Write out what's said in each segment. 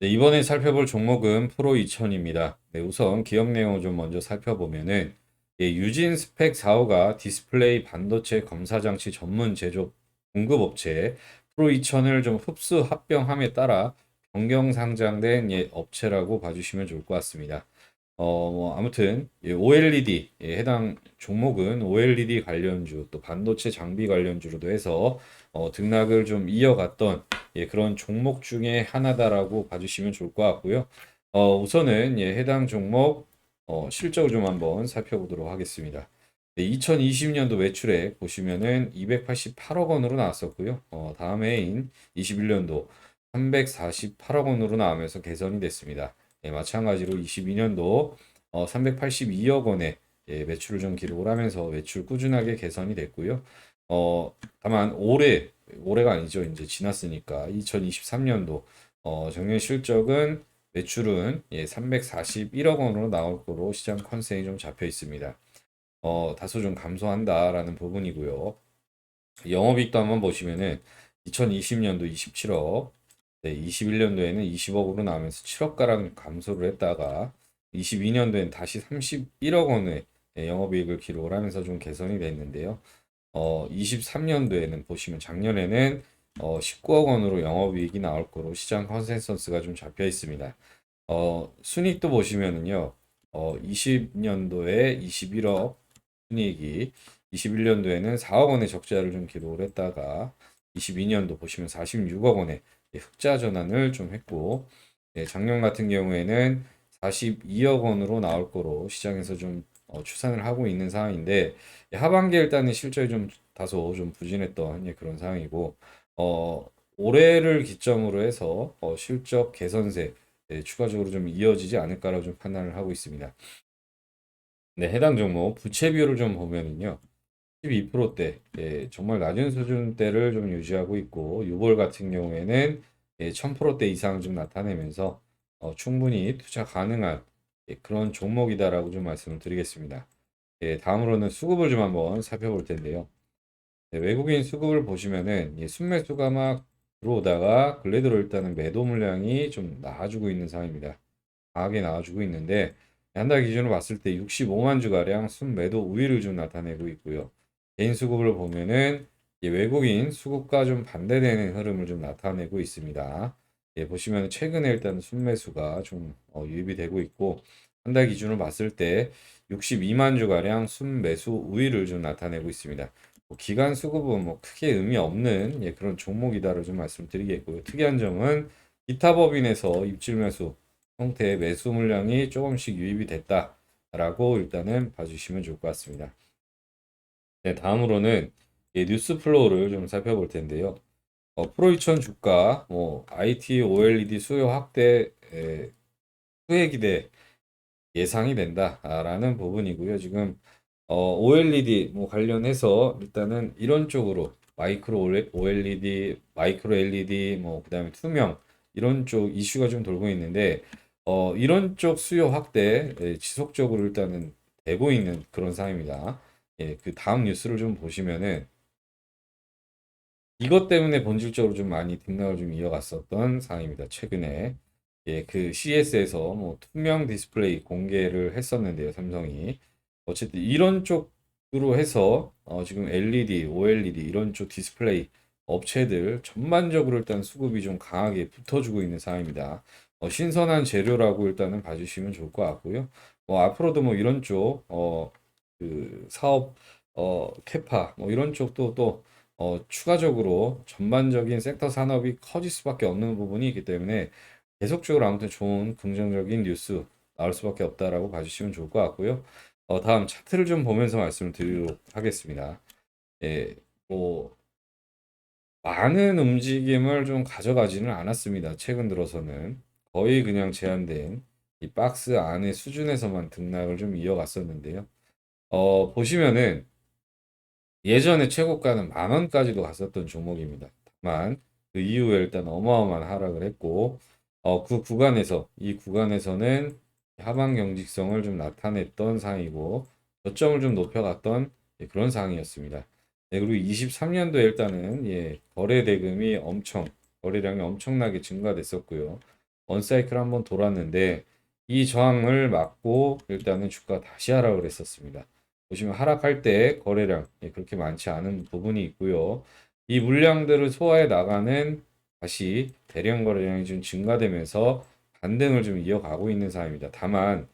네, 이번에 살펴볼 종목은 프로 2000입니다. 네, 우선 기업 내용을 좀 먼저 살펴보면은 예, 유진 스펙 4호가 디스플레이 반도체 검사 장치 전문 제조 공급 업체 프로 2000을 좀 흡수 합병함에 따라 변경 상장된 예, 업체라고 봐주시면 좋을 것 같습니다. 어, 뭐 아무튼 예, OLED 예, 해당 종목은 OLED 관련주 또 반도체 장비 관련주로도 해서 어, 등락을 좀 이어갔던 예, 그런 종목 중에 하나다라고 봐주시면 좋을 것 같고요. 어, 우선은 예, 해당 종목 어, 실적을 좀 한번 살펴보도록 하겠습니다. 네, 2020년도 매출액 보시면은 288억 원으로 나왔었고요. 어, 다음 해인 21년도 348억 원으로 나오면서 개선이 됐습니다. 예, 마찬가지로 22년도 어, 382억 원의 예, 매출을 좀 기록을 하면서 매출 꾸준하게 개선이 됐고요. 어, 다만 올해 올해가 아니죠. 이제 지났으니까 2023년도 어, 정년 실적은 매출은 예, 341억 원으로 나올 거로 시장 컨센이 좀 잡혀 있습니다. 어, 다소 좀 감소한다라는 부분이고요. 영업이익도 한번 보시면은 2020년도 27억, 네, 21년도에는 20억으로 나오면서 7억가량 감소를 했다가 22년도엔 다시 31억 원의 예, 영업이익을 기록을 하면서 좀 개선이 됐는데요. 어, 23년도에는 보시면 작년에는 어, 19억 원으로 영업이익이 나올 거로 시장 컨센서스가 좀 잡혀 있습니다. 어, 순이익도 보시면은요, 어, 20년도에 21억 순이익이 21년도에는 4억 원의 적자를 좀 기록을 했다가 22년도 보시면 46억 원의 흑자 전환을 좀 했고, 예, 작년 같은 경우에는 42억 원으로 나올 거로 시장에서 좀 어, 추산을 하고 있는 상황인데 예, 하반기에 일단은 실적이 좀 다소 좀 부진했던 예, 그런 상황이고 어, 올해를 기점으로 해서 어, 실적 개선세 예, 추가적으로 좀 이어지지 않을까라고 좀 판단을 하고 있습니다. 네, 해당 종목 부채 비율을 좀 보면은요. 12%대, 예, 정말 낮은 수준대를 좀 유지하고 있고, 유볼 같은 경우에는 예, 1000%대 이상 좀 나타내면서 어, 충분히 투자 가능한 예, 그런 종목이다라고 좀 말씀을 드리겠습니다. 예, 다음으로는 수급을 좀 한번 살펴볼 텐데요. 네, 외국인 수급을 보시면은 예, 순매수가 막 들어오다가 들어 일단은 매도 물량이 좀 나와주고 있는 상황입니다. 강하게 나와주고 있는데 한 달 기준으로 봤을 때 65만 주가량 순매도 우위를 좀 나타내고 있고요. 개인 수급을 보면은 예, 외국인 수급과 좀 반대되는 흐름을 좀 나타내고 있습니다. 예, 보시면 최근에 일단 순매수가 좀 어, 유입이 되고 있고 한 달 기준으로 봤을 때 62만 주가량 순매수 우위를 좀 나타내고 있습니다. 뭐 기간 수급은 뭐 크게 의미 없는 예, 그런 종목이다로 좀 말씀드리겠고요. 특이한 점은 기타 법인에서 입질 매수 형태의 매수 물량이 조금씩 유입이 됐다라고 일단은 봐주시면 좋을 것 같습니다. 네, 다음으로는 예, 뉴스 플로우를 좀 살펴볼 텐데요. 어, 프로2000 주가, 뭐 IT, OLED 수요 확대, 에, 수혜 기대 예상이 된다라는 부분이고요. 지금 어, OLED 뭐 관련해서 일단은 이런 쪽으로 마이크로 OLED, 마이크로 LED, 뭐 그다음에 투명 이런 쪽 이슈가 좀 돌고 있는데 어, 이런 쪽 수요 확대 예, 지속적으로 일단은 되고 있는 그런 상황입니다. 예, 그 다음 뉴스를 좀 보시면은 이것 때문에 본질적으로 좀 많이 등락을 좀 이어갔었던 상황입니다. 최근에 예, 그 CS에서 뭐 투명 디스플레이 공개를 했었는데요, 삼성이. 어쨌든 이런 쪽으로 해서 어, 지금 LED, OLED 이런 쪽 디스플레이 업체들 전반적으로 일단 수급이 좀 강하게 붙어주고 있는 상황입니다. 어, 신선한 재료라고 일단은 봐주시면 좋을 것 같고요. 뭐 앞으로도 뭐 이런 쪽, 어, 그 사업, 어, 캐파, 뭐 이런 쪽도 또 어, 추가적으로 전반적인 섹터 산업이 커질 수밖에 없는 부분이 있기 때문에 계속적으로 아무튼 좋은 긍정적인 뉴스 나올 수밖에 없다라고 봐주시면 좋을 것 같고요. 어, 다음 차트를 좀 보면서 말씀을 드리도록 하겠습니다. 예, 뭐 많은 움직임을 좀 가져가지는 않았습니다. 최근 들어서는 거의 그냥 제한된 이 박스 안의 수준에서만 등락을 좀 이어갔었는데요. 어, 보시면은 예전에 최고가는 만 원까지도 갔었던 종목입니다. 다만 그 이후에 일단 어마어마한 하락을 했고 어, 그 구간에서 이 구간에서는 하방 경직성을 좀 나타냈던 상황이고 저점을 좀 높여갔던 예, 그런 상황이었습니다. 네, 그리고 23년도에 일단은 예, 거래 대금이 엄청 거래량이 엄청나게 증가됐었고요. 원사이클 한번 돌았는데 이 저항을 막고 일단은 주가 다시 하락을 했었습니다. 보시면 하락할 때 거래량 예, 그렇게 많지 않은 부분이 있고요. 이 물량들을 소화해 나가는 다시 대량 거래량이 좀 증가되면서 반등을 좀 이어가고 있는 상황입니다. 다만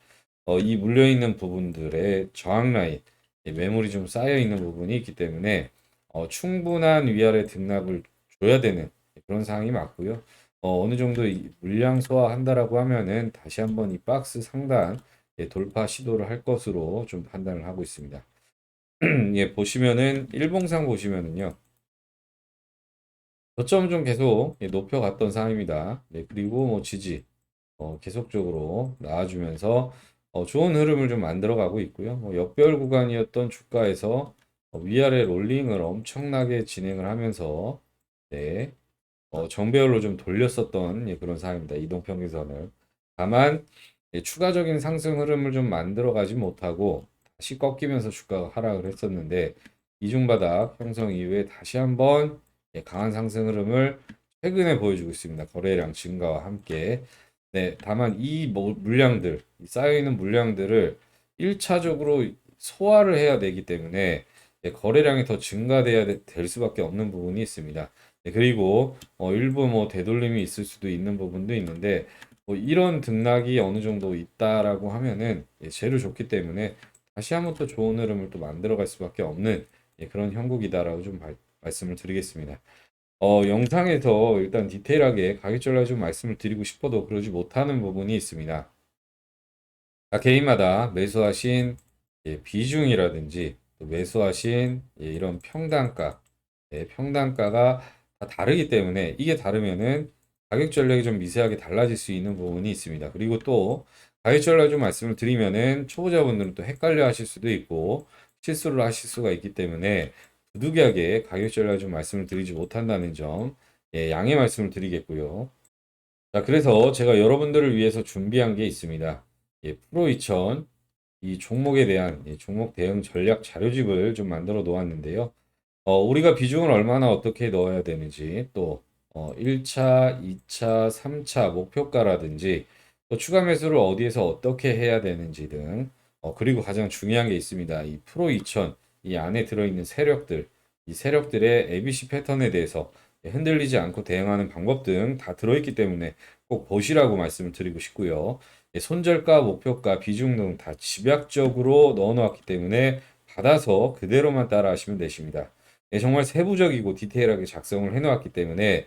어, 이 물려 있는 부분들의 저항 라인 예, 매물이 좀 쌓여 있는 부분이 있기 때문에 어, 충분한 위아래 등락을 줘야 되는 그런 상황이 맞고요. 어, 어느 정도 이 물량 소화한다라고 하면은 다시 한번 이 박스 상단 예, 돌파 시도를 할 것으로 좀 판단을 하고 있습니다. 예, 보시면은 일봉상 보시면은요. 저점 좀 계속 예, 높여갔던 상황입니다. 네, 그리고 뭐 지지 어, 계속적으로 나와주면서 어, 좋은 흐름을 좀 만들어가고 있고요. 뭐 역별 구간이었던 주가에서 어, 위아래 롤링을 엄청나게 진행을 하면서 네, 어, 정배열로 좀 돌렸었던 예, 그런 상황입니다. 이동평균선을. 다만 예, 추가적인 상승 흐름을 좀 만들어가지 못하고 다시 꺾이면서 주가가 하락을 했었는데 이중바닥 형성 이후에 다시 한번 예, 강한 상승 흐름을 최근에 보여주고 있습니다. 거래량 증가와 함께. 네, 다만 이 뭐- 물량들, 이 쌓여있는 물량들을 1차적으로 소화를 해야 되기 때문에 예, 거래량이 더 증가돼야 되- 될 수밖에 없는 부분이 있습니다. 네, 그리고 어, 일부 뭐 되돌림이 있을 수도 있는 부분도 있는데 뭐 이런 등락이 어느 정도 있다라고 하면은 예, 재료 좋기 때문에 다시 한번 또 좋은 흐름을 또 만들어갈 수밖에 없는 예, 그런 형국이다라고 좀 발- 말씀을 드리겠습니다. 어, 영상에서 일단 디테일하게 가격 전략 좀 말씀을 드리고 싶어도 그러지 못하는 부분이 있습니다. 각 개인마다 매수하신 예, 비중이라든지 또 매수하신 예, 이런 평단가, 예, 평단가가 다 다르기 때문에 이게 다르면은 가격 전략이 좀 미세하게 달라질 수 있는 부분이 있습니다. 그리고 또 가격 전략 좀 말씀을 드리면은 초보자분들은 또 헷갈려 하실 수도 있고 실수를 하실 수가 있기 때문에 부득이하게 가격 전략 좀 말씀을 드리지 못한다는 점 예, 양해 말씀을 드리겠고요. 자, 그래서 제가 여러분들을 위해서 준비한 게 있습니다. 예, 프로 2000 이 종목에 대한 예, 종목 대응 전략 자료집을 좀 만들어 놓았는데요. 어, 우리가 비중을 얼마나 어떻게 넣어야 되는지 또 어, 1차, 2차, 3차 목표가라든지 또 추가 매수를 어디에서 어떻게 해야 되는지 등 어, 그리고 가장 중요한 게 있습니다. 이 프로 2000 이 안에 들어있는 세력들 이 세력들의 ABC 패턴에 대해서 흔들리지 않고 대응하는 방법 등 다 들어있기 때문에 꼭 보시라고 말씀을 드리고 싶고요. 예, 손절가, 목표가, 비중 등 다 집약적으로 넣어 놓았기 때문에 받아서 그대로만 따라 하시면 되십니다. 예, 정말 세부적이고 디테일하게 작성을 해 놓았기 때문에